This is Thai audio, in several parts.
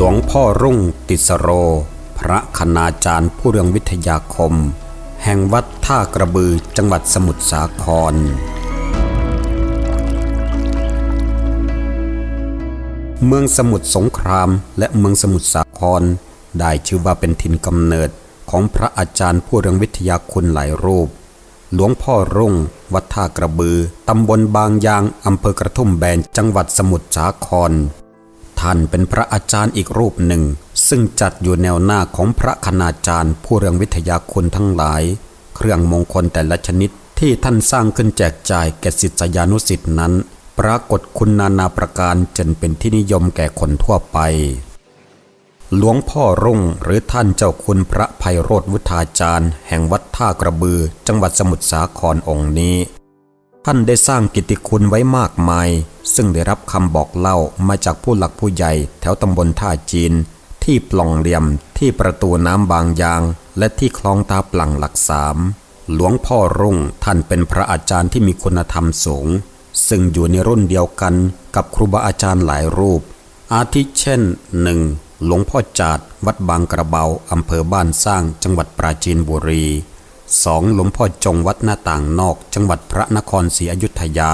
หลวงพ่อรุ่งติสโร พระคณาจารย์ผู้เรืองวิทยาคม แห่งวัดท่ากระบือจังหวัดสมุทรสาคร เมืองสมุทรสงครามและเมืองสมุทรสาคร ได้ชื่อว่าเป็นถิ่นกำเนิดของพระอาจารย์ผู้เรืองวิทยาคุณหลายรูป หลวงพ่อรุ่ง วัดท่ากระบือ ตำบลบางยางอำเภอกระทุ่มแบนจังหวัดสมุทรสาคร ท่านเป็นพระอาจารย์อีกรูปหนึ่ง ซึ่งจัดอยู่แนวหน้าของพระคณาจารย์ ผู้เรืองวิทยาคุณทั้งหลาย เครื่องมงคลแต่ละชนิดที่ท่านสร้างขึ้นแจกจ่ายแก่ศิษยานุศิษย์นั้น ปรากฏคุณนานาประการจนเป็นที่นิยมแก่คนทั่วไป หลวงพ่อรุ่งหรือท่านเจ้าคุณพระไพโรธวุฒาจารย์ แห่งวัดท่ากระบือ จังหวัดสมุทรสาครองค์นี้ ท่านได้สร้างกิตติคุณไว้มากมาย ซึ่งได้รับคำบอกเล่ามาจากผู้หลักผู้ใหญ่แถวตำบลท่าจีน ที่ปล่องเหลี่ยมที่ประตูน้ำบางยาง และที่คลองตาปลังหลักสามหลวงพ่อรุ่งท่านเป็นพระอาจารย์ที่มีคุณธรรมสูง ซึ่งอยู่ในรุ่นเดียวกันกับครูบาอาจารย์หลายรูป อาทิเช่นหนึ่งหลวงพ่อจาดวัดบางกระเบาอำเภอบ้านสร้างจังหวัดปราจีนบุรี สองหลวงพ่อจงวัดหน้าต่างนอก จังหวัดพระนครศรีอยุธยา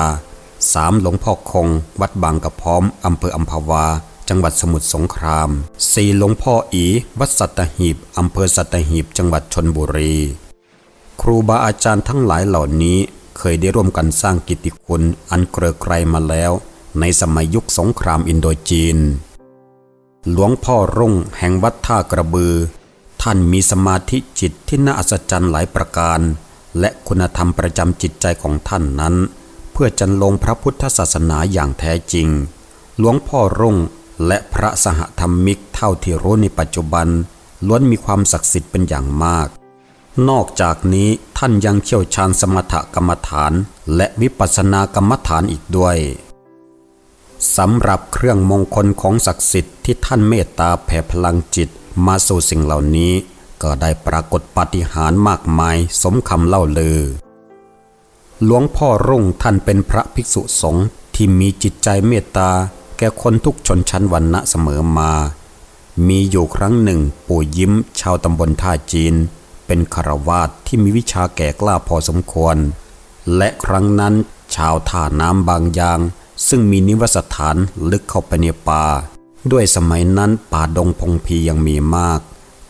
สามหลวงพ่อคง วัดบางกระพร้อมอำเภออัมพวา จังหวัดสมุทรสงครามสี่หลวงพ่ออี วัดสัตหีบอำเภอสัตหีบ จังหวัดชนบุรี ครูบาอาจารย์ทั้งหลายเหล่านี้เคยได้ร่วมกันสร้างกิตติคุณอันเกริกไกรมาแล้ว ในสมัยยุคสงครามอินโดจีน หลวงพ่อรุ่งแห่งวัดท่ากระบือ ท่านมีสมาธิจิตที่น่าอัศจรรย์หลายประการ และคุณธรรมประจำจิตใจของท่านนั้น เพื่อจันลงพระพุทธศาสนาอย่างแท้จริง หลวงพ่อรุ่งและพระสหธรรมิกเท่าที่รู้ในปัจจุบัน ล้วนมีความศักดิ์สิทธิ์เป็นอย่างมาก นอกจากนี้ท่านยังเชี่ยวชาญสมถกรรมฐาน และวิปัสสนากรรมฐานอีกด้วยสำหรับเครื่องมงคลของศักดิ์สิทธิ์ที่ท่านเมตตาแผ่พลังจิต มาสู่สิ่งเหล่านี้ก็ได้ปรากฏปาฏิหาริย์มากมายสมคำเล่าลือ หลวงพ่อรุ่งท่านเป็นพระภิกษุสงฆ์ที่มีจิตใจเมตตา แก่คนทุกชนชั้นวรรณะเสมอมา มีอยู่ครั้งหนึ่งปู่ยิ้ม ชาวตำบลท่าจีน เป็นคารวาสที่มีวิชาแก่กล้าพอสมควร และครั้งนั้นชาวท่าน้ำบางยาง ซึ่งมีนิวสถานลึกเข้าไปในป่า ด้วยสมัยนั้นป่าดงพงพียังมีมาก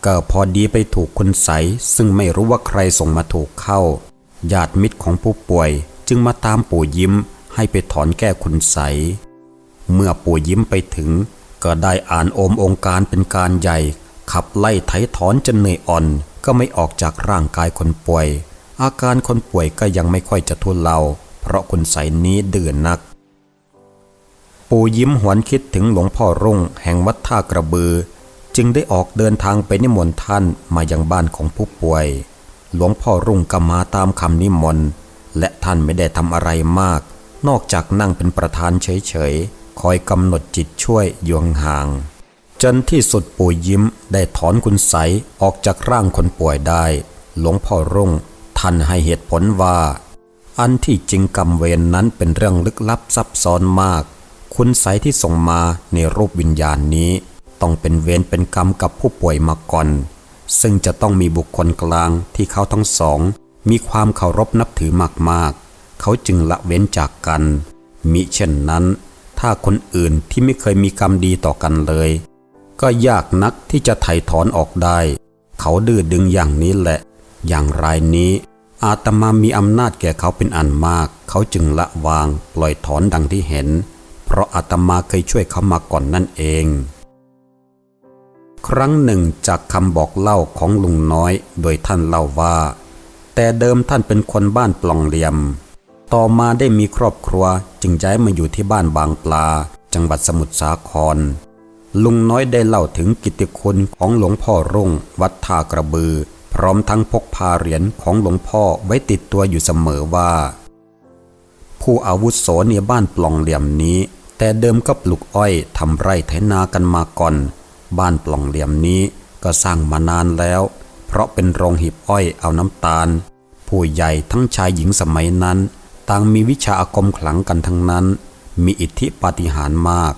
ก็พอดีไปถูกคุณใส ซึ่งไม่รู้ว่าใครส่งมาถูกเข้า ญาติมิตรของผู้ป่วยจึงมาตามปู่ยิ้มให้ไปถอนแก้คุณใส เมื่อปู่ยิ้มไปถึง ก็ได้อ่านโอมองค์การเป็นการใหญ่ ขับไล่ไถถอนจนเหนื่อยอ่อน ก็ไม่ออกจากร่างกายคนป่วย อาการคนป่วยก็ยังไม่ค่อยจะทุเลาเพราะคุณใสนี้เดือนนัก ปู่ยิ้มหวนคิดถึงหลวงพ่อรุ่ง แห่งวัดท่ากระบือ จึงได้ออกเดินทางไปนิมนต์ท่านมายังบ้านของผู้ป่วย หลวงพ่อรุ่งก็มาตามคำนิมนต์และท่านไม่ได้ทำอะไรมาก นอกจากนั่งเป็นประธานเฉยๆ คอยกำหนดจิตช่วยยวงห่าง จนที่สุดปู่ยิ้มได้ถอนคุณใสออกจากร่างคนป่วยได้ หลวงพ่อรุ่งท่านให้เหตุผลว่า อันที่จริงกรรมเวรนนั้นเป็นเรื่องลึกลับซับซ้อนมาก คุณใสที่ส่งมาในรูปวิญญาณนี้ ต้องเป็นเวรเป็นกรรมกับผู้ป่วยมาก่อน ซึ่งจะต้องมีบุคคลกลางที่เขาทั้งสอง มีความเคารพนับถือมากๆ เขาจึงละเว้นจากกัน มิเช่นนั้น ถ้าคนอื่นที่ไม่เคยมีกรรมดีต่อกันเลย ก็ยากนักที่จะไถ่ถอนออกได้ เขาดื้อดึงอย่างนี้แหละ อย่างรายนี้อาตมามีอำนาจแก่เขาเป็นอันมาก เขาจึงละวางปล่อยถอนดังที่เห็น ราะอาตมาเคยช่วยเขามาก่อนนั่นเอง ครั้งหนึ่งจากคำบอกเล่าของลุงน้อย โดยท่านเล่าว่า แต่เดิมท่านเป็นคนบ้านปล่องเหลี่ยม ต่อมาได้มีครอบครัวจึงย้ายมาอยู่ที่บ้านบางปลา จังหวัดสมุทรสาคร ลุงน้อยได้เล่าถึงกิตติคุณของหลวงพ่อรุ่ง วัดท่ากระบือ พร้อมทั้งพกพาเหรียญของหลวงพ่อไว้ติดตัวอยู่เสมอว่าผู้อาวุโสในบ้านปล่องเหลี่ยมนี้ แต่เดิมก็ปลูกอ้อยทำไร่ไถนากันมาก่อน บ้านปล่องเหลี่ยมนี้ก็สร้างมานานแล้ว เพราะเป็นโรงหีบอ้อยเอาน้ำตาล ผู้ใหญ่ทั้งชายหญิงสมัยนั้น ต่างมีวิชาอาคมขลังกันทั้งนั้น มีอิทธิปาฏิหาริย์มาก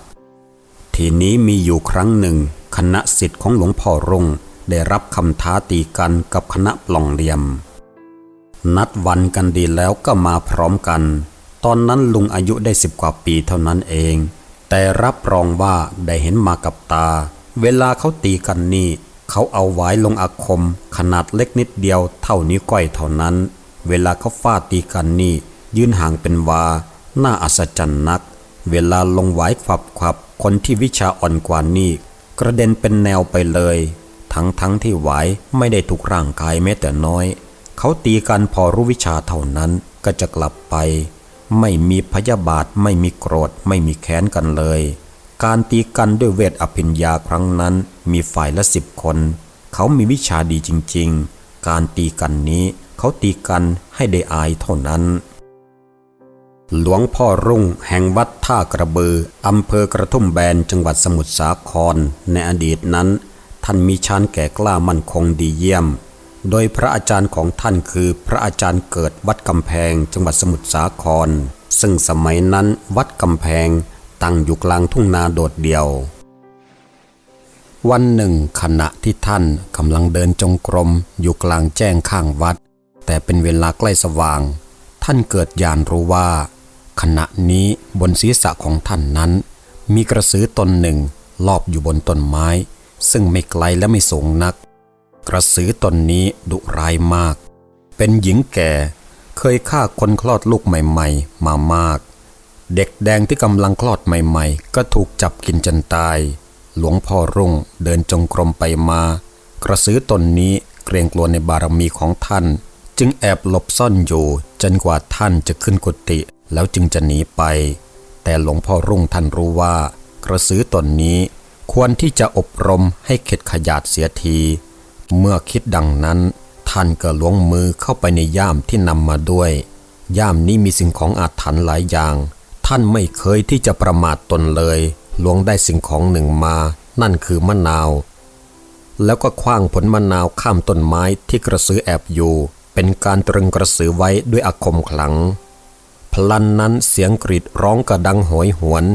ทีนี้มีอยู่ครั้งหนึ่ง คณะสิทธิ์ของหลวงพ่อรงได้รับคำท้าตีกันกับคณะปล่องเหลี่ยม นัดวันกันดีแล้วก็มาพร้อมกัน ตอนนั้นลุงอายุได้สิบกว่าปีเท่านั้นเอง แต่รับรองว่าได้เห็นมากับตา เวลาเขาตีกันนี่ เขาเอาไว้ลงอาคม ขนาดเล็กนิดเดียวเท่านิ้วก้อยเท่านั้น เวลาเขาฟาดตีกันนี่ ยืนห่างเป็นวา น่าอัศจรรย์นัก เวลาลงไหวขวับขวับคนที่วิชาอ่อนกว่านี่ กระเด็นเป็นแนวไปเลย ทั้งทั้งที่ไหวไม่ได้ถูกร่างกายแม้แต่น้อย เขาตีกันพอรู้วิชาเท่านั้นก็จะกลับไป ไม่มีพยาบาท ไม่มีโกรธ ไม่มีแค้นกันเลย การตีกันด้วยเวทอภิญญาครั้งนั้นมีฝ่ายละสิบคน เขามีวิชาดีจริง ๆ การตีกันนี้เขาตีกันให้ได้อายเท่านั้น หลวงพ่อรุ่งแห่งวัดท่ากระบืออำเภอกระทุ่มแบนจังหวัดสมุทรสาคร ในอดีตนั้น ท่านมีชานแก่กล้ามั่นคงดีเยี่ยม โดยพระอาจารย์ของท่านคือพระอาจารย์เกิดวัดกำแพงจังหวัดสมุทรสาคร ซึ่งสมัยนั้นวัดกำแพงตั้งอยู่กลางทุ่งนาโดดเดี่ยว วันหนึ่ง ขณะที่ท่านกำลังเดินจงกรมอยู่กลางแจ้งข้างวัด แต่เป็นเวลาใกล้สว่าง ท่านเกิดญาณรู้ว่า ขณะนี้บนศีรษะของท่านนั้น มีกระสือตนหนึ่งลอบอยู่บนต้นไม้ ซึ่งไม่ไกลและไม่สูงนัก กระสือตนนี้ดุร้ายมาก เป็นหญิงแก่เคยฆ่าคนคลอดลูกใหม่ๆ มามาก เด็กแดงที่กำลังคลอดใหม่ๆ ก็ถูกจับกินจนตาย หลวงพ่อรุ่งเดินจงกรมไปมา กระสือตนนี้เกรงกลัวในบารมีของท่าน จึงแอบหลบซ่อนอยู่จนกว่าท่านจะขึ้นกุฏิแล้วจึงจะหนีไป แต่หลวงพ่อรุ่งท่านรู้ว่า กระสือตนนี้ควรที่จะอบรมให้เข็ดขยาดเสียที เมื่อคิดดังนั้น ท่านก็ล้วงมือเข้าไปในย่ามที่นำมาด้วย ย่ามนี้มีสิ่งของอาถรรพ์หลายอย่าง ท่านไม่เคยที่จะประมาทตนเลยล้วงได้สิ่งของหนึ่งมา นั่นคือมะนาว แล้วก็คว้างผลมะนาวข้ามต้นไม้ที่กระสือแอบอยู่ เป็นการตรึงกระสือไว้ด้วยอาคมขลัง พลันนั้นเสียงกรีดร้องกระดังโหยหวน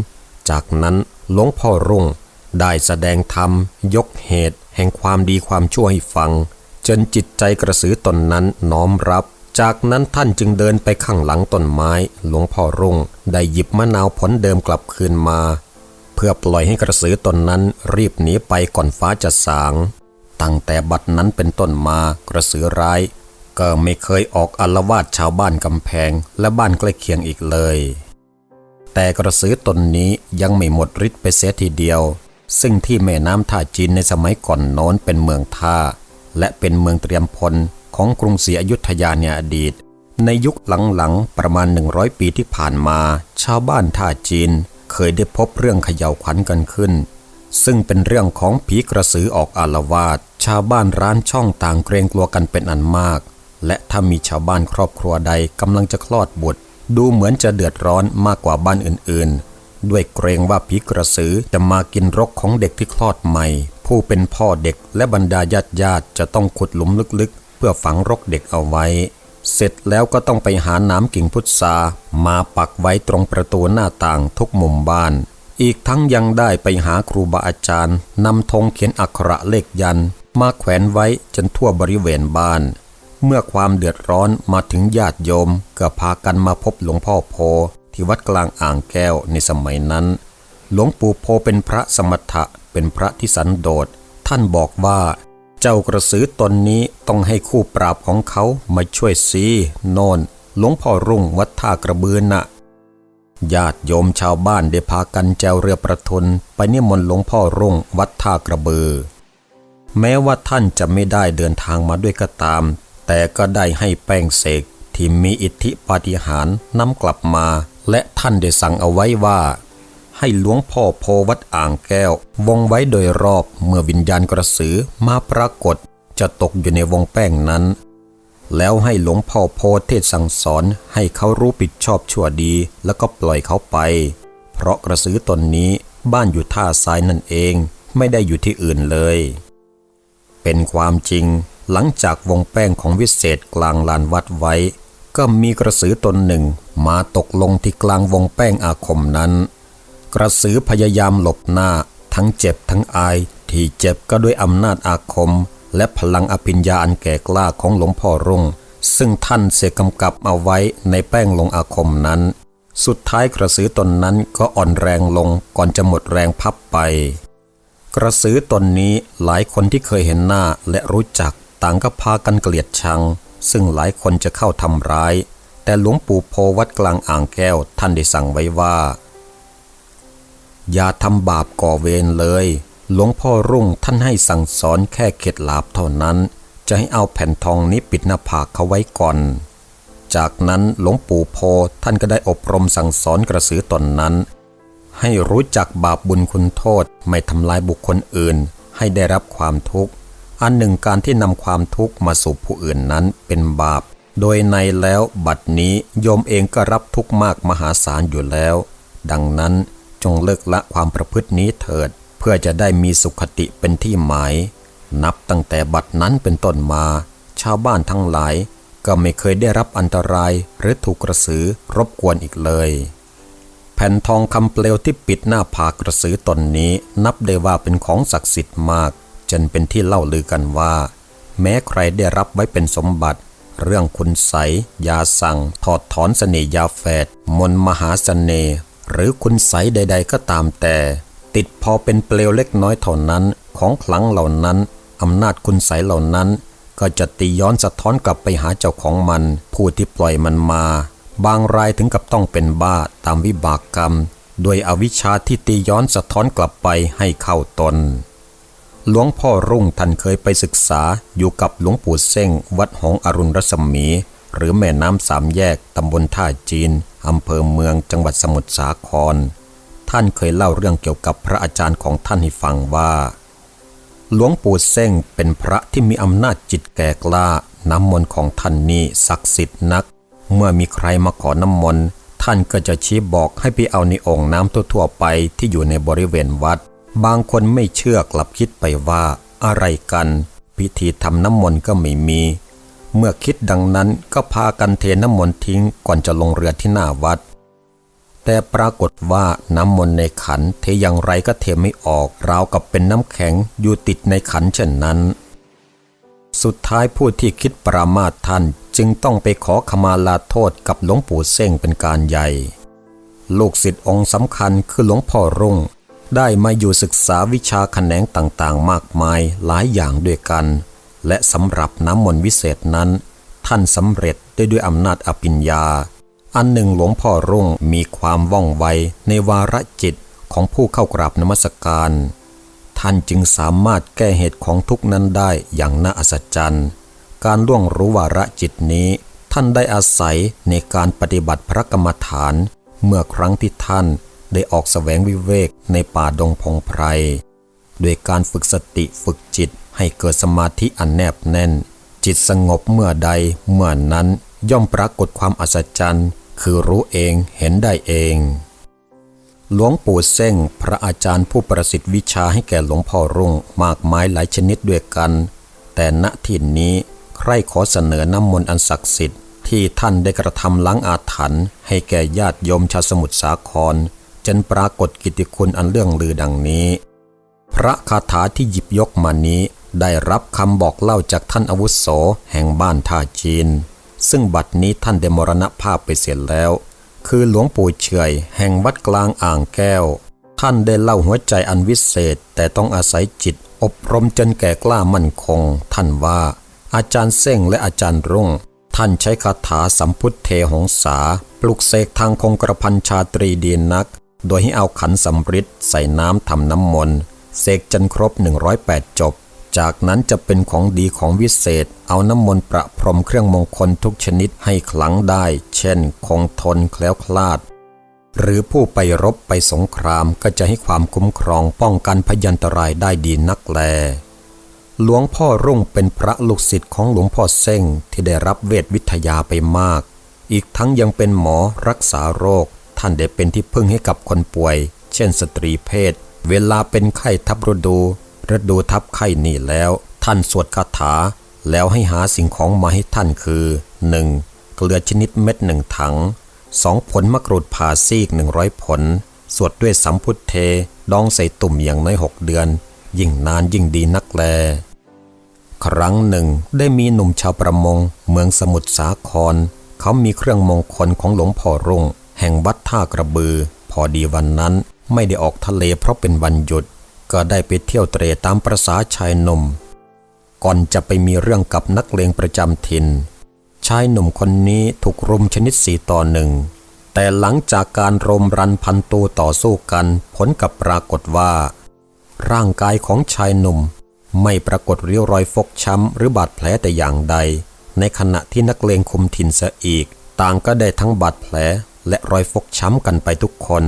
จากนั้นหลวงพ่อรุ่งได้แสดงธรรม ยกเหตุ แห่งความดีความชั่วให้ฟัง จนจิตใจกระสือตนนั้นน้อมรับ จากนั้นท่านจึงเดินไปข้างหลังต้นไม้ หลวงพ่อรุ่ง ได้หยิบมะนาวผลเดิมกลับคืนมา เพื่อปล่อยให้กระสือตนนั้นรีบหนีไปก่อนฟ้าจะสาง ตั้งแต่บัดนั้นเป็นต้นมากระสือร้าย ก็ไม่เคยออกอาลวาดชาวบ้านกำแพง และบ้านใกล้เคียงอีกเลย แต่กระสือตนนี้ยังไม่หมดฤทธิ์ไปเสียทีเดียว ซึ่งที่แม่น้ำท่าจีนในสมัยก่อนโน้นเป็นเมืองท่า และเป็นเมืองเตรียมพลของกรุงศรีอยุธยาในอดีต ในยุคหลังๆ ประมาณ 100 ปีที่ผ่านมา ชาวบ้านท่าจีนเคยได้พบเรื่องเขย่าวขวัญกันขึ้น ซึ่งเป็นเรื่องของผีกระสือออกอาละวาดชาวบ้านร้านช่องต่างเกรงกลัวกันเป็นอันมาก และถ้ามีชาวบ้านครอบครัวใดกำลังจะคลอดบุตร ดูเหมือนจะเดือดร้อนมากกว่าบ้านอื่นๆ ด้วยเกรงว่าผีกระสือจะมากินรกของเด็กที่คลอดใหม่ ผู้เป็นพ่อเด็กและบรรดาญาติญาติจะต้องขุดหลุมลึกๆ เพื่อฝังรกเด็กเอาไว้ เสร็จแล้วก็ต้องไปหาน้ำกิ่งพุทรามาปักไว้ตรงประตูหน้าต่างทุกมุมบ้าน อีกทั้งยังได้ไปหาครูบาอาจารย์นำธงเขียนอักขระเลขยันมาแขวนไว้จนทั่วบริเวณบ้านเมื่อความเดือดร้อนมาถึงญาติโยมก็พากันมาพบหลวงพ่อโพ ที่วัดกลางอ่างแก้วในสมัยนั้น หลวงปู่โพเป็นพระสมถะเป็นพระที่สันโดษ ท่านบอกว่า เจ้ากระสือตนนี้ต้องให้คู่ปราบของเขามาช่วยซีโนนหลวงพ่อรุ่งวัดท่ากระบือน่ะญาติโยมชาวบ้านได้พากันแจวเรือประทุนไปนิมนต์หลวงพ่อรุ่งวัดท่ากระบือ แม้ว่าท่านจะไม่ได้เดินทางมาด้วยก็ตาม แต่ก็ได้ให้แป้งเสกที่มีอิทธิปาฏิหาริย์นำกลับมา และท่านได้สั่งเอาไว้ว่า ให้หลวงพ่อโพวัดอ่างแก้ว วงไว้โดยรอบเมื่อวิญญาณกระสือมาปรากฏจะตกอยู่ในวงแป้งนั้น แล้วให้หลวงพ่อโพเทศสั่งสอนให้เขารู้ผิดชอบชั่วดีแล้วก็ปล่อยเขาไป เพราะกระสือตนนี้บ้านอยู่ท่าทรายนั่นเองไม่ได้อยู่ที่อื่นเลย เป็นความจริงหลังจากวงแป้งของวิเศษกลางลานวัดไว้ ก็มีกระสือตนหนึ่งมาตกลงที่กลางวงแป้งอาคมนั้น กระสือพยายามหลบหน้าทั้งเจ็บทั้งอายที่เจ็บก็ด้วยอำนาจอาคม และพลังอภิญญาอันแก่กล้าของหลวงพ่อรุ่ง ซึ่งท่านเสกกำกับเอาไว้ในแป้งลงอาคมนั้น สุดท้ายกระสือตนนั้นก็อ่อนแรงลงก่อนจะหมดแรงพับไป กระสือตนนี้หลายคนที่เคยเห็นหน้าและรู้จักต่างก็พากันเกลียดชัง ซึ่งหลายคนจะเข้าทำร้าย แต่หลวงปู่โพวัดกลางอ่างแก้วท่านได้สั่งไว้ว่า อย่าทำบาปก่อเวรเลย หลวงพ่อรุ่งท่านให้สั่งสอนแค่เข็ดหลาบเท่านั้น จะให้เอาแผ่นทองนี้ปิดหน้าผากเขาไว้ก่อน จากนั้นหลวงปู่โพท่านก็ได้อบรมสั่งสอนกระสือตอนนั้น ให้รู้จักบาปบุญคุณโทษไม่ทำลายบุคคลอื่น ให้ได้รับความทุกข์ อันหนึ่งการที่นำความทุกข์มาสู่ผู้อื่นนั้นเป็นบาป โดยในแล้วบัดนี้โยมเองก็รับทุกข์มากมหาศาลอยู่แล้ว ดังนั้นจงเลิกละความประพฤตินี้เถิด เพื่อจะได้มีสุขติเป็นที่หมาย นับตั้งแต่บัดนั้นเป็นต้นมา ชาวบ้านทั้งหลาย ก็ไม่เคยได้รับอันตรายหรือถูกกระสือรบกวนอีกเลย แผ่นทองคำเปลวที่ปิดหน้าผากกระสือตนนี้ นับได้ว่าเป็นของศักดิ์สิทธิ์มาก จนเป็นที่เล่าลือกันว่า แม้ใครได้รับไว้เป็นสมบัติ เรื่องคุณใสยาสั่ง ถอดถอนเสน่ห์ยาแฝดมนมหาเสน่ห์หรือคุณใสใด ๆ ก็ตามแต่ ติดพอเป็นเปลวเล็กน้อยเท่านั้นของขลังเหล่านั้นอำนาจคุณใสเหล่านั้น ก็จะตีย้อนสะท้อนกลับไปหาเจ้าของมัน ผู้ที่ปล่อยมันมา บางรายถึงกับต้องเป็นบ้าตามวิบากกรรมโดยอวิชชาที่ตีย้อนสะท้อนกลับไปให้เข้าตน หลวงพ่อรุ่งท่านเคยไปศึกษาอยู่กับหลวงปู่เส้ง วัดหงอรุณรัศมี หรือแม่น้ำสามแยกตำบลท่าจีนอำเภอเมืองจังหวัดสมุทรสาคร ท่านเคยเล่าเรื่องเกี่ยวกับพระอาจารย์ของท่านให้ฟังว่า หลวงปู่เส้งเป็นพระที่มีอำนาจจิตแก่กล้าน้ำมนต์ของท่านนี่ศักดิ์สิทธิ์นัก เมื่อมีใครมาขอน้ำมนต์ท่านก็จะชี้บอกให้ไปเอาในองค์น้ำทั่วๆไปที่อยู่ในบริเวณวัด บางคนไม่เชื่อกลับคิดไปว่าอะไรกัน พิธีทำน้ำมนต์ก็ไม่มี เมื่อคิดดังนั้นก็พากันเทน้ำมนต์ทิ้งก่อนจะลงเรือที่หน้าวัด แต่ปรากฏว่าน้ำมนต์ในขันเทอย่างไรก็เทไม่ออกราวกับเป็นน้ำแข็งอยู่ติดในขันเช่นนั้น สุดท้ายผู้ที่คิดปรามาทท่านจึงต้องไปขอขมาลาโทษกับหลวงปู่เส้งเป็นการใหญ่ ลูกศิษย์องค์สำคัญคือหลวงพ่อรุ่ง ได้มาอยู่ศึกษาวิชาแขนงต่างๆ มากมายหลายอย่างด้วยกัน และสำหรับน้ำมนต์วิเศษนั้น ท่านสำเร็จได้ด้วยอำนาจอภิญญา อันหนึ่งหลวงพ่อรุ่งมีความว่องไวในวาระจิตของผู้เข้ากราบนมัสการ ท่านจึงสามารถแก้เหตุของทุกนั้นได้อย่างน่าอัศจรรย์การล่วงรู้วาระจิตนี้ ท่านได้อาศัยในการปฏิบัติพระกรรมฐาน เมื่อครั้งที่ท่าน ได้ออกแสวงวิเวกในป่าดงพงไพรด้วยการฝึกสติฝึกจิตให้เกิดสมาธิอันแนบแน่น จิตสงบเมื่อใดเมื่อนั้นย่อมปรากฏความอัศจรรย์ คือรู้เองเห็นได้เอง หลวงปู่เส้งพระอาจารย์ผู้ประสิทธิ์วิชาให้แก่หลวงพ่อรุ่งมากมายหลายชนิดด้วยกัน แต่ณที่นี้ใครขอเสนอน้ำมนต์อันศักดิ์สิทธิ์ที่ท่านได้กระทำล้างอาถรรพ์ให้แก่ญาติโยมชาวสมุทรสาคร จนปรากฏกิตติคุณอันเรื่องลือดังนี้ พระคาถาที่หยิบยกมานี้ได้รับคำบอกเล่าจากท่านอาวุโสแห่งบ้านท่าจีน ซึ่งบัดนี้ท่านได้มรณภาพไปเสียแล้ว คือหลวงปู่เฉยแห่งวัดกลางอ่างแก้ว ท่านได้เล่าหัวใจอันวิเศษ แต่ต้องอาศัยจิต อบรมจนแก่กล้ามั่นคง ท่านว่า อาจารย์เส้งและอาจารย์รุ่ง ท่านใช้คาถาสัมพุทธเทหงสาปลุกเสกทางคงกระพันชาตรีดีนัก โดยให้เอาขันสำริดใส่น้ำทำน้ำมนต์เสกจนครบ 108 จบ จากนั้นจะเป็นของดีของวิเศษ เอาน้ำมนต์ประพรมเครื่องมงคลทุกชนิดให้ขลังได้ เช่น คงทนแคล้วคลาด หรือผู้ไปรบไปสงครามก็จะให้ความคุ้มครองป้องกันพยันตรายได้ดีนักแลหลวงพ่อรุ่งเป็นพระลูกศิษย์ของหลวงพ่อเส้งที่ได้รับเวทวิทยาไปมาก อีกทั้งยังเป็นหมอรักษาโรค ท่านได้เป็นที่พึ่งให้กับคนป่วย เช่นสตรีเพศ เวลาเป็นไข้ทับฤดูฤดูทับไข้นี่แล้ว ท่านสวดคาถา แล้วให้หาสิ่งของมาให้ท่านคือ 1. เกลือชนิดเม็ดหนึ่งถัง 2. ผลมะกรูดผ่าซีกหนึ่งร้อยผล สวดด้วยสัมพุทเทดองใส่ตุ่มอย่างน้อยหกเดือน ยิ่งนานยิ่งดีนักแล ครั้งหนึ่งได้มีหนุ่มชาวประมง เมืองสมุทรสาคร เขามีเครื่องมงคลของหลวงพ่อรุ่ง แห่งวัดท่ากระบือ พอดีวันนั้นไม่ได้ออกทะเลเพราะเป็นวันหยุด ก็ได้ไปเที่ยวเตรตามประษาชายหนุ่ม ก่อนจะไปมีเรื่องกับนักเลงประจำถิ่น ชายหนุ่มคนนี้ถูกรุมชนิดสีต่อหนึ่ง แต่หลังจากการรมรันพันตูต่อสู้กันผลกับปรากฏว่า ร่างกายของชายหนุ่มไม่ปรากฏริ้วรอยฟกช้ำหรือบาดแผลแต่อย่างใด ในขณะที่นักเลงคุมถิ่นเสียอีก ต่างก็ได้ทั้งบาดแผล และรอยฟกช้ำกันไปทุกคน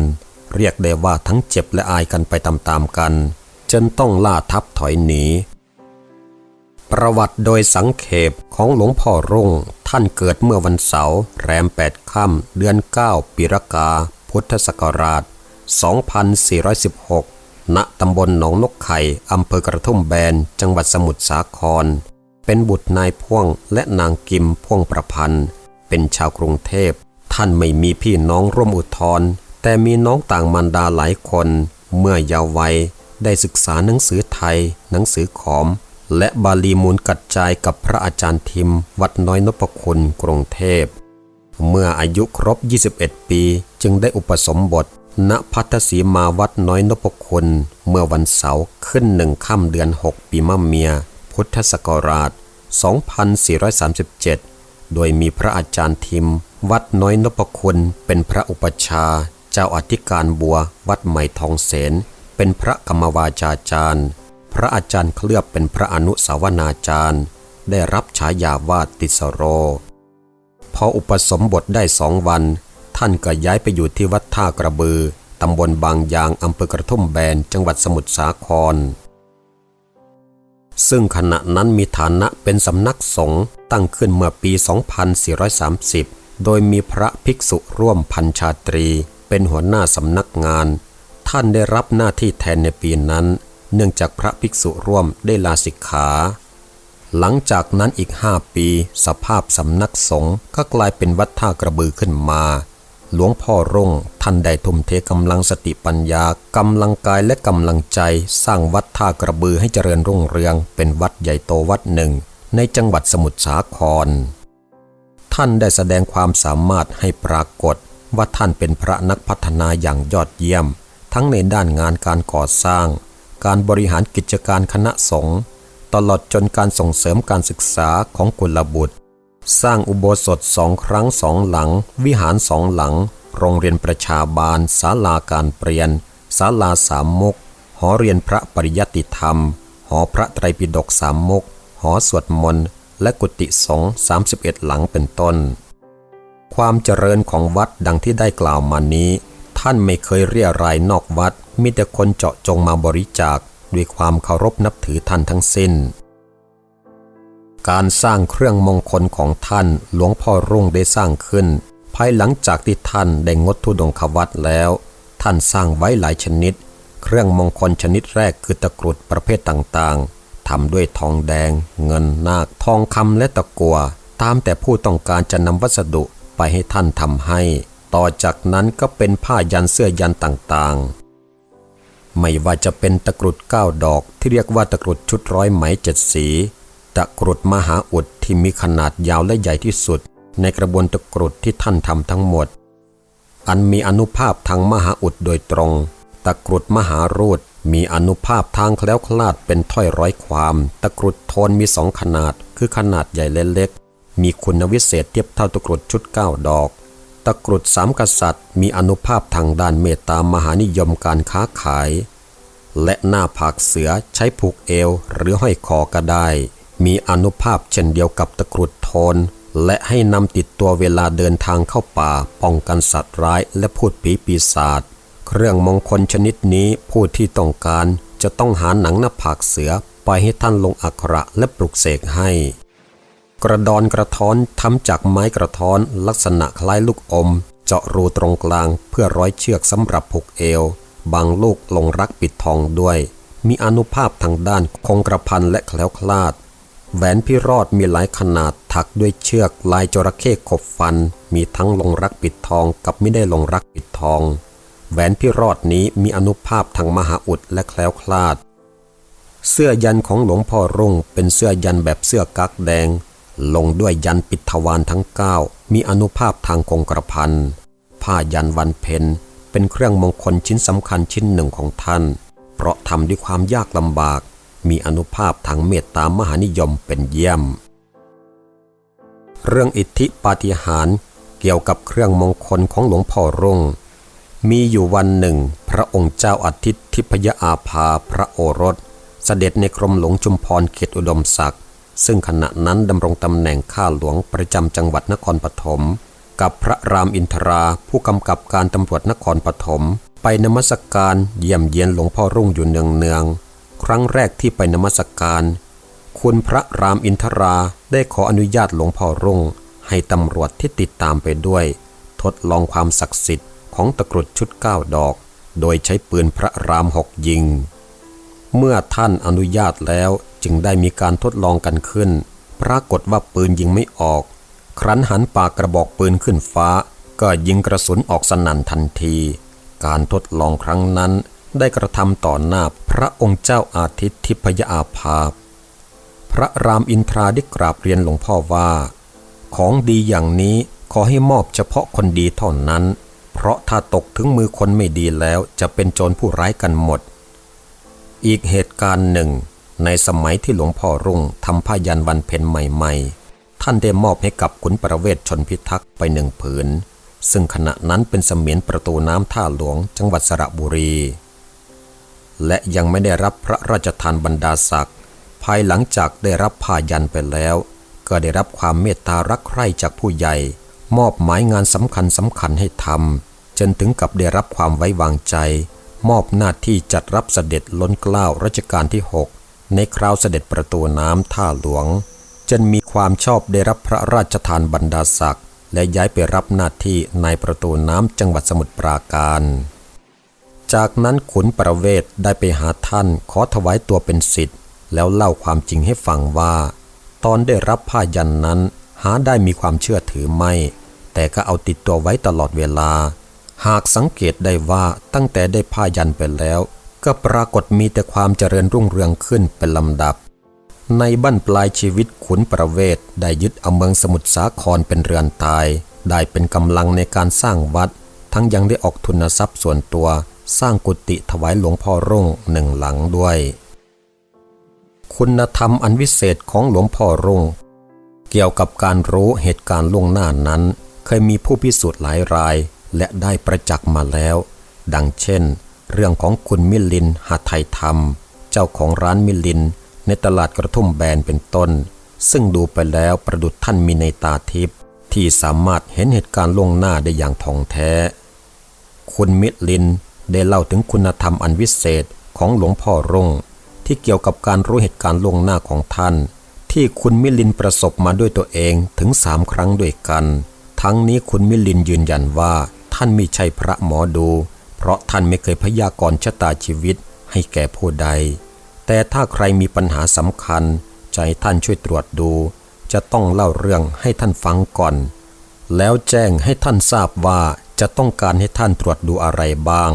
เรียกได้ว่าทั้งเจ็บและอายกันไปตามๆกัน จนต้องล่าทับถอยหนี ประวัติโดยสังเขปของหลวงพ่อรุ่ง ท่านเกิดเมื่อวันเสาร์แรมแปดค่ำเดือน 9 ปีรกา พุทธศักราช 2416 ณ ตำบลหนองนกไข่ อำเภอกระทุ่มแบน จังหวัดสมุทรสาคร เป็นบุตรนายพ่วงและนางกิมพ่วงประพันธ์เป็นชาวกรุงเทพ ท่านไม่มีพี่น้องร่วมอุทธรณ์แต่มีน้องต่างมารดาหลายคน เมื่อเยาว์วัยได้ศึกษาหนังสือไทย หนังสือขอม และบาลีมูลกัดจายกับพระอาจารย์ทิม วัดน้อยนพคุณกรุงเทพ เมื่ออายุครบ 21 ปีจึงได้อุปสมบท ณพัทธสีมาวัดน้อยนพคุณเมื่อวันเสาร์ขึ้นหนึ่งค่ำเดือน 6 ปีมะเมีย พุทธศักราช 2437 โดยมีพระอาจารย์ทิม วัดน้อยนพคุณเป็นพระอุปชา เจ้าอธิการบัว วัดใหม่ทองเสน เป็นพระกรรมวาจาจารย์ พระอาจารย์เคลือบเป็นพระอนุสาวนาจารย์ ได้รับฉายาว่าติสโร พออุปสมบทได้สองวัน ท่านก็ย้ายไปอยู่ที่วัดท่ากระบือ ตำบลบางยางอำเภอกระทุ่มแบนจังหวัดสมุทรสาคร ซึ่งขณะนั้นมีฐานะเป็นสำนักสงฆ์ตั้งขึ้นเมื่อปี 2430 โดยมีพระภิกษุร่วมพันชาตรี เป็นหัวหน้าสำนักงาน ท่านได้รับหน้าที่แทนในปีนั้น เนื่องจากพระภิกษุร่วมได้ลาสิกขา หลังจากนั้นอีกห้าปี สภาพสำนักสงฆ์ก็กลายเป็นวัดท่ากระบือขึ้นมา หลวงพ่อรุ่งท่านได้ทุ่มเทกำลังสติปัญญากำลังกายและกำลังใจ สร้างวัดท่ากระบือให้เจริญรุ่งเรือง เป็นวัดใหญ่โตวัดหนึ่ง ในจังหวัดสมุทรสาคร ท่านได้แสดงความสามารถให้ปรากฏ ว่าท่านเป็นพระนักพัฒนาอย่างยอดเยี่ยม ทั้งในด้านงานการก่อสร้าง การบริหารกิจการคณะสงฆ์ตลอดจนการส่งเสริมการศึกษาของกุลบุตร สร้างอุโบสถสองครั้งสองหลัง วิหารสองหลัง โรงเรียนประชาบาลศาลาการเปลี่ยนศาลาสามมุกหอเรียนพระปริยติธรรม หอพระไตรปิฎกสามมุก หอสวดมนต์ และกุฏิสงฆ์31 หลังเป็นต้น ความเจริญของวัดดังที่ได้กล่าวมานี้ ท่านไม่เคยเรียรายนอกวัด มีแต่คนเจาะจงมาบริจาคด้วยความเคารพนับถือท่านทั้งสิ้น การสร้างเครื่องมงคลของท่านหลวงพ่อรุ่งได้สร้างขึ้น ภายหลังจากที่ท่านได้งดทุดงควัตแล้ว ท่านสร้างไว้หลายชนิด เครื่องมงคลชนิดแรกคือตะกรุดประเภทต่างๆ ทำด้วยทองแดง เงินนาคทองคำและตะกัว ตามแต่ผู้ต้องการจะนำวัสดุไปให้ท่านทำให้ ต่อจากนั้นก็เป็นผ้ายันเสื้อยันต่างๆ ไม่ว่าจะเป็นตะกรุดเก้าดอกที่เรียกว่าตะกรุดชุดร้อยไหมเจ็ดสี ตะกรุดมหาอุดที่มีขนาดยาวและใหญ่ที่สุด ในกระบวนตะกรุดที่ท่านทำทั้งหมด อันมีอนุภาพทางมหาอุดโดยตรง ตะกรุดมหารูด มีอนุภาพทางแคล้วคลาดเป็นถ้อยร้อยความ ตะกรุดโทนมีสองขนาด คือขนาดใหญ่และเล็ก มีคุณวิเศษเทียบเท่าตะกรุดชุดเก้าดอก ตะกรุดสามกษัตริย์ มีอนุภาพทางด้านเมตตามหานิยมการค้าขาย และหน้าผากเสือใช้ผูกเอวหรือห้อยคอก็ได้ มีอนุภาพเช่นเดียวกับตะกรุดโทน และให้นำติดตัวเวลาเดินทางเข้าป่า ป้องกันสัตว์ร้ายและพูดผีปีศาจ เครื่องมงคลชนิดนี้ผู้ที่ต้องการจะต้องหาหนังหน้าผากเสือไปให้ท่านลงอักระและปลุกเสกให้ กระดอนกระท้อนทำจากไม้กระท้อนลักษณะคล้ายลูกอม เจาะรูตรงกลางเพื่อร้อยเชือกสำหรับผูกเอว บางลูกลงรักปิดทองด้วย มีอนุภาพทางด้านคงกระพันและแคล้วคลาด แหวนพิรอดมีหลายขนาดถักด้วยเชือกลายจระเข้ขบฟัน มีทั้งลงรักปิดทองกับไม่ได้ลงรักปิดทอง แหวนพิรอดนี้มีอนุภาพทางมหาอุดและแคล้วคลาด เสื้อยันของหลวงพ่อรุ่งเป็นเสื้อยันแบบเสื้อกั๊กแดง ลงด้วยยันปิดทวารทั้งเก้ามีอนุภาพทางคงกระพันผ้ายันวันเพ็ญเป็นเครื่องมงคลชิ้นสำคัญชิ้นหนึ่งของท่าน เพราะทำด้วยความยากลำบาก มีอนุภาพทางเมตตามหานิยมเป็นเยี่ยม เรื่องอิทธิปาฏิหาริย์เกี่ยวกับเครื่องมงคลของหลวงพ่อรุ่ง มีอยู่วันหนึ่ง พระองค์เจ้าอาทิตย์ทิพยอาภาพระโอรส เสด็จในกรมหลวงชุมพรเขตอุดมศักดิ์ซึ่งขณะนั้นดำรงตำแหน่งข้าหลวงประจำจังหวัดนครปฐมกับพระรามอินทราผู้กำกับการตำรวจนครปฐมไปนมัสการเยี่ยมเยียนหลวงพ่อรุ่งอยู่เนืองๆครั้งแรกที่ไปนมัสการ คุณพระรามอินทราได้ขออนุญาตหลวงพ่อรุ่ง ให้ตำรวจที่ติดตามไปด้วย ทดลองความศักดิ์สิทธิ์ ของตะกรุดชุดเก้าดอก โดยใช้ปืนพระรามหกยิง เมื่อท่านอนุญาตแล้วจึงได้มีการทดลองกันขึ้น ปรากฏว่าปืนยิงไม่ออก ครั้นหันปากกระบอกปืนขึ้นฟ้า ก็ยิงกระสุนออกสนั่นทันที การทดลองครั้งนั้นได้กระทำต่อหน้าพระองค์เจ้าอาทิตย์ทิพยอาภาพ พระรามอินทราได้กราบเรียนหลวงพ่อว่า ของดีอย่างนี้ขอให้มอบเฉพาะคนดีเท่านั้น เพราะถ้าตกถึงมือคนไม่ดีแล้วจะเป็นโจรผู้ร้ายกันหมด อีกเหตุการณ์หนึ่ง ในสมัยที่หลวงพ่อรุ่งทำผ้ายันวันเพ็ญใหม่ๆ ท่านได้มอบให้กับขุนประเวศชนพิทักษ์ไปหนึ่งผืน ซึ่งขณะนั้นเป็นเสมียนประตูน้ำท่าหลวงจังหวัดสระบุรี และยังไม่ได้รับพระราชทานบรรดาศักดิ์ภายหลังจากได้รับผ้ายันไปแล้ว ก็ได้รับความเมตตารักใคร่จากผู้ใหญ่ มอบหมายงานสำคัญสำคัญให้ทำจนถึงกับได้รับความไว้วางใจ มอบหน้าที่จัดรับเสด็จล้นเกล้ารัชกาลที่ 6 ในคราวเสด็จประตูน้ำท่าหลวง จนมีความชอบได้รับพระราชทานบรรดาศักดิ์และย้ายไปรับหน้าที่ในประตูน้ำจังหวัดสมุทรปราการ จากนั้นขุนประเวศได้ไปหาท่านขอถวายตัวเป็นศิษย์แล้วเล่าความจริงให้ฟังว่า ตอนได้รับผ้ายันนั้น หาได้มีความเชื่อถือไม่ แต่ก็เอาติดตัวไว้ตลอดเวลา หากสังเกตได้ว่าตั้งแต่ได้ผ้ายันไปแล้ว ก็ปรากฏมีแต่ความเจริญรุ่งเรืองขึ้นเป็นลำดับ ในบั้นปลายชีวิตขุนประเวศได้ยึดเอาเมืองสมุทรสาครเป็นเรือนตาย ได้เป็นกำลังในการสร้างวัด ทั้งยังได้ออกทุนทรัพย์ส่วนตัว สร้างกุฏิถวายหลวงพ่อรุ่งหนึ่งหลังด้วยคุณธรรมอันวิเศษของหลวงพ่อรุ่ง เกี่ยวกับการรู้เหตุการณ์ล่วงหน้านั้น เคยมีผู้พิสูจน์หลายราย และได้ประจักษ์มาแล้ว ดังเช่น เรื่องของคุณมิลินหาไทยธรรม เจ้าของร้านมิลิน ในตลาดกระทุ่มแบนเป็นต้น ซึ่งดูไปแล้วประดุจท่านมีในตาทิพย์ที่สามารถเห็นเหตุการณ์ล่วงหน้าได้อย่างท่องแท้ คุณมิลินได้เล่าถึงคุณธรรมอันวิเศษของหลวงพ่อรุ่งที่เกี่ยวกับการรู้เหตุการณ์ล่วงหน้าของท่าน ที่คุณมิลินประสบมาด้วยตัวเองถึงสามครั้งด้วยกัน ทั้งนี้คุณมิลินยืนยันว่า ท่านมิใช่พระหมอดู เพราะท่านไม่เคยพยากรณ์ชะตาชีวิตให้แก่ผู้ใด แต่ถ้าใครมีปัญหาสำคัญจะให้ท่านช่วยตรวจดู จะต้องเล่าเรื่องให้ท่านฟังก่อน แล้วแจ้งให้ท่านทราบว่าจะต้องการให้ท่านตรวจดูอะไรบ้าง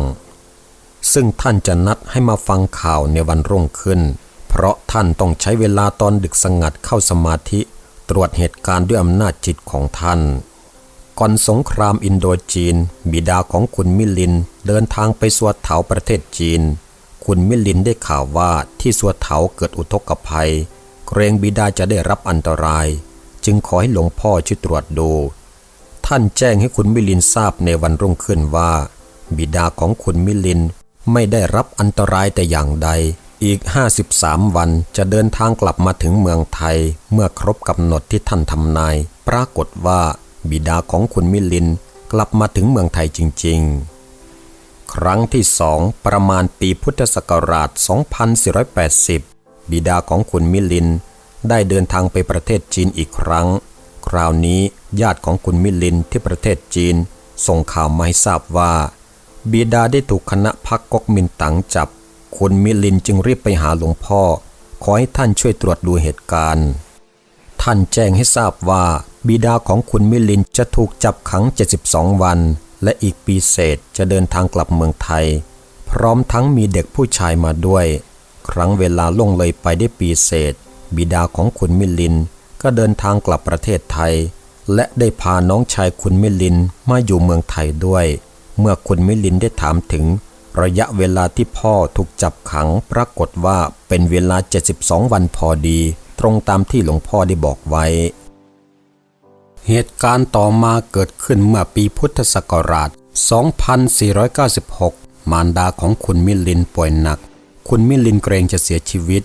ซึ่งท่านจะนัดให้มาฟังข่าวในวันรุ่งขึ้น เพราะท่านต้องใช้เวลาตอนดึกสงัดเข้าสมาธิตรวจเหตุการณ์ด้วยอำนาจจิตของท่าน ก่อนสงครามอินโดจีน บิดาของคุณมิลินเดินทางไปสวดเถาประเทศจีน คุณมิลินได้ข่าวว่าที่สวดเถาเกิดอุทกภัย เกรงบิดาจะได้รับอันตราย จึงขอให้หลวงพ่อช่วยตรวจดู ท่านแจ้งให้คุณมิลินทราบในวันรุ่งขึ้นว่า บิดาของคุณมิลินไม่ได้รับอันตรายแต่อย่างใด อีก 53 วันจะเดินทางกลับมาถึงเมืองไทย เมื่อครบกำหนดที่ท่านทำนาย ปรากฏว่าบิดาของคุณมิลินกลับมาถึงเมืองไทยจริง ๆ ครั้งที่สองประมาณปีพุทธศักราช 2480 บิดาของคุณมิลิน ได้เดินทางไปประเทศจีนอีกครั้ง คราวนี้ญาติของคุณมิลินที่ประเทศจีน ส่งข่าวมาให้ทราบว่า บิดาได้ถูกคณะพักก๊กมินตั๋งจับ คุณมิลินจึงรีบไปหาหลวงพ่อ ขอให้ท่านช่วยตรวจดูเหตุการณ์ ท่านแจ้งให้ทราบว่า บิดาของคุณมิลินจะถูกจับขัง 72 วัน และอีกปีเศษจะเดินทางกลับเมืองไทย พร้อมทั้งมีเด็กผู้ชายมาด้วย ครั้งเวลาล่วงเลยไปได้ปีเศษ บิดาของคุณมิลินก็เดินทางกลับประเทศไทย และได้พาน้องชายคุณมิลินมาอยู่เมืองไทยด้วย เมื่อคุณมิลินได้ถามถึง ระยะเวลาที่พ่อถูกจับขังปรากฏว่าเป็นเวลา 72 วันพอดี ตรงตามที่หลวงพ่อได้บอกไว้ เหตุการณ์ต่อมาเกิดขึ้นเมื่อปีพุทธศักราช 2496 มารดาของคุณมิลินป่วยหนัก คุณมิลินเกรงจะเสียชีวิต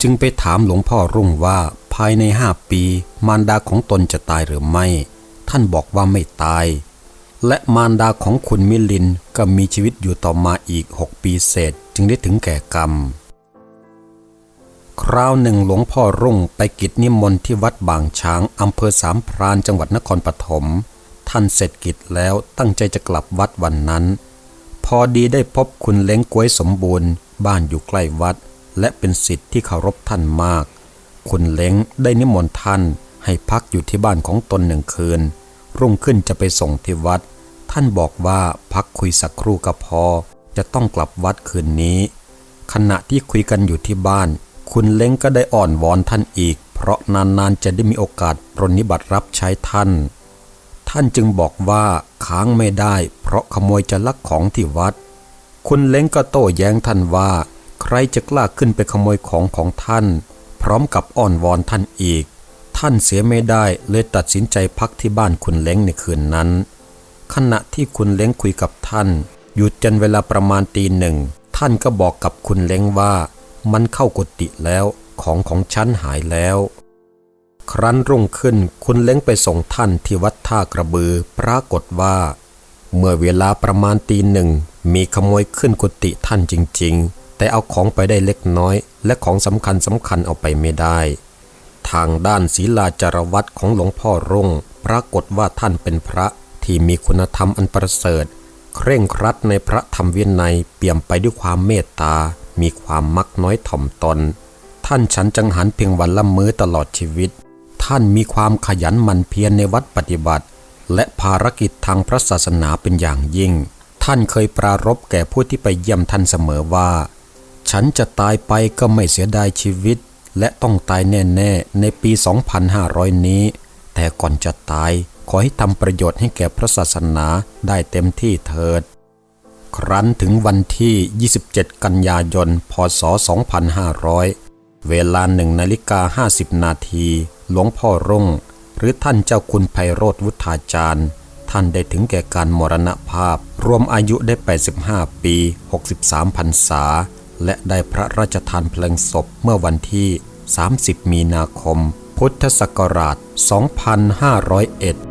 จึงไปถามหลวงพ่อรุ่งว่าภายในห้าปี มารดาของตนจะตายหรือไม่ ท่านบอกว่าไม่ตาย และมารดาของคุณมิลินก็มีชีวิตอยู่ต่อมาอีกหกปีเศษจึงได้ถึงแก่กรรม คราวหนึ่งหลวงพ่อรุ่งไปกิจนิมนต์ที่วัดบางช้างอำเภอสามพรานจังหวัดนครปฐมท่านเสร็จกิจแล้วตั้งใจจะกลับวัดวันนั้น พอดีได้พบคุณเล้งก้วยสมบูรณ์ บ้านอยู่ใกล้วัด และเป็นสิทธิ์ที่เคารพท่านมาก คุณเล้งได้นิมนต์ท่านให้พักอยู่ที่บ้านของตนหนึ่งคืน รุ่งขึ้นจะไปส่งที่วัด ท่านบอกว่าพักคุยสักครู่ก็พอ จะต้องกลับวัดคืนนี้ ขณะที่คุยกันอยู่ที่บ้าน คุณเล้งก็ได้อ่อนวอนท่านอีก เพราะนานๆจะได้มีโอกาสปรนิบัติรับใช้ท่าน ท่านจึงบอกว่าค้างไม่ได้ เพราะขโมยจะลักของที่วัด คุณเล้งก็โต้แย้งท่านว่า ใครจะกล้าขึ้นไปขโมยของของท่าน พร้อมกับอ้อนวอนท่านอีก ท่านเสียไม่ได้เลยตัดสินใจพักที่บ้านคุณเล้งในคืนนั้น ขณะที่คุณเล้งคุยกับท่าน หยุดจนเวลาประมาณตีหนึ่ง ท่านก็บอกกับคุณเล้งว่า มันเข้ากุฏิแล้วของของฉันหายแล้ว ครั้นรุ่งขึ้นคุณเล้งไปส่งท่านที่วัดท่ากระบือปรากฏว่า เมื่อเวลาประมาณตีหนึ่งมีขโมยขึ้นกุฏิท่านจริง ๆ แต่เอาของไปได้เล็กน้อย และของสำคัญสำคัญเอาไปไม่ได้ ทางด้านศีลาจารวัตของหลวงพ่อรงปรากฏว่าท่านเป็นพระที่มีคุณธรรมอันประเสริฐ เคร่งครัดในพระธรรมวินัยเปี่ยมไปด้วยความเมตตา มีความมักน้อยถ่อมตน ท่านฉันจังหันเพียงวันละมื้อตลอดชีวิต ท่านมีความขยันหมั่นเพียรในวัดปฏิบัติ และภารกิจทางพระศาสนาเป็นอย่างยิ่ง ท่านเคยปรารบแก่ผู้ที่ไปเยี่ยมท่านเสมอว่า ฉันจะตายไปก็ไม่เสียดายชีวิต และต้องตายแน่ๆในปี 2500 นี้ แต่ก่อนจะตายขอให้ทำประโยชน์ให้แก่พระศาสนาได้เต็มที่เถิด ครั้นถึงวันที่ 27 กันยายน พศ 2500 เวลาหนึ่งนาฬิกา 50 นาที หลวงพ่อรุ่ง หรือท่านเจ้าคุณไพโรธวุฒาจารย์ ท่านได้ถึงแก่การมรณภาพ รวมอายุได้ 85 ปี 63 พรรษา และได้พระราชทานเพลิงศพเมื่อวันที่ 30 มีนาคม พุทธศักราช 2501